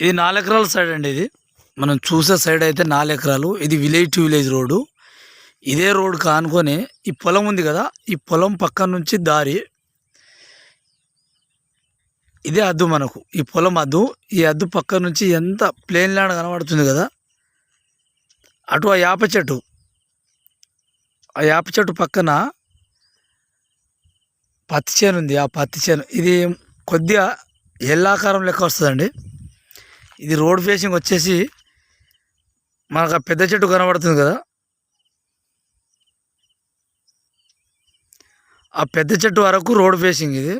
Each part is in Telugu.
ఇది నాలుగు ఎకరాల సైడ్ అండి ఇది. మనం చూసే సైడ్ అయితే నాలుగు ఎకరాలు ఇది విలేజ్ టు విలేజ్ రోడ్డు. ఇదే రోడ్ కానుకొని ఈ పొలం ఉంది కదా ఈ పొలం పక్క నుంచి దారి. ఇదే అద్దు మనకు. ఈ పొలం అద్దు. ఈ అద్దు పక్క నుంచి ఎంత ప్లేన్ ల్యాండ్ కనబడుతుంది కదా. అటు ఆ యాప చెట్టు. ఆ యాప చెట్టు పక్కన పత్తి చేను ఉంది. ఆ పత్తి చేను. ఇది కొద్దిగా ఎల్లాకారం లెక్క వస్తుందండి. ఇది రోడ్ ఫేసింగ్ వచ్చేసి మనకు ఆ పెద్ద చెట్టు కనబడుతుంది కదా. ఆ పెద్ద చెట్టు వరకు రోడ్ ఫేసింగ్ ఇది.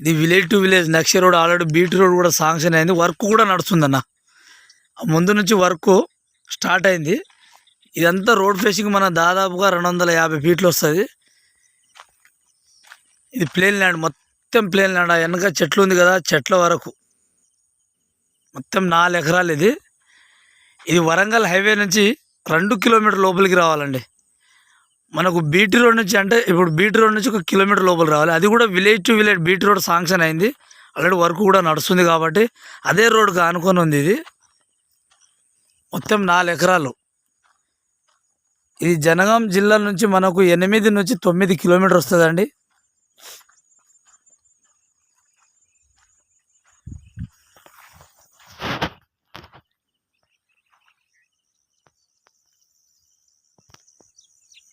ఇది విలేజ్ టు విలేజ్ నక్ష రోడ్ ఆల్రెడీ బీటీ రోడ్ కూడా శాంక్షన్ అయింది. వర్క్ కూడా నడుస్తుందన్న. ముందు నుంచి వర్క్ స్టార్ట్ అయింది. ఇదంతా రోడ్ ఫేసింగ్ మన దాదాపుగా రెండు వందల యాభై ఫీట్లు వస్తుంది. ఇది ప్లేన్ ల్యాండ్ మొత్తం ప్లేన్ ల్యాండ్. ఆ వెనక చెట్లు ఉంది కదా చెట్ల వరకు. మొత్తం నాలుగు ఎకరాలు ఇది. ఇది వరంగల్ హైవే నుంచి రెండు కిలోమీటర్ లోపలికి రావాలండి. మనకు బీటీ రోడ్ నుంచి అంటే ఇప్పుడు బీటీ రోడ్ నుంచి ఒక కిలోమీటర్ లోపల రావాలి. అది కూడా village to village BT road sanction అయింది. ఆల్రెడీ వర్క్ కూడా నడుస్తుంది కాబట్టి అదే రోడ్కి ఆనుకొని ఉంది ఇది. మొత్తం నాలుగు ఎకరాలు. ఇది జనగాం జిల్లా నుంచి మనకు ఎనిమిది నుంచి తొమ్మిది కిలోమీటర్ వస్తుందండి.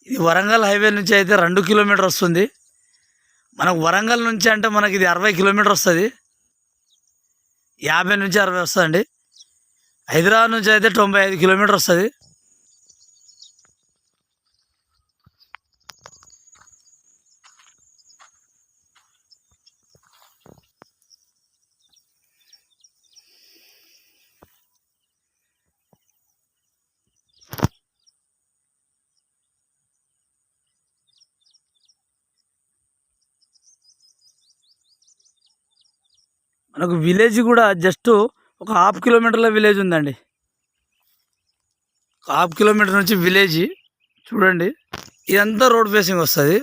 ఇది వరంగల్ హైవే నుంచి అయితే రెండు కిలోమీటర్ వస్తుంది. మనకు వరంగల్ నుంచి అంటే మనకి ఇది అరవై కిలోమీటర్ వస్తుంది. యాభై నుంచి అరవై వస్తుందండి. హైదరాబాద్ నుంచి అయితే తొంభై ఐదు కిలోమీటర్ వస్తుంది. మనకు విలేజ్ కూడా జస్ట్ ఒక హాఫ్ కిలోమీటర్ల విలేజ్ ఉందండి. హాఫ్ కిలోమీటర్ నుంచి విలేజ్ చూడండి. ఇదంతా రోడ్ ఫేసింగ్ వస్తుంది.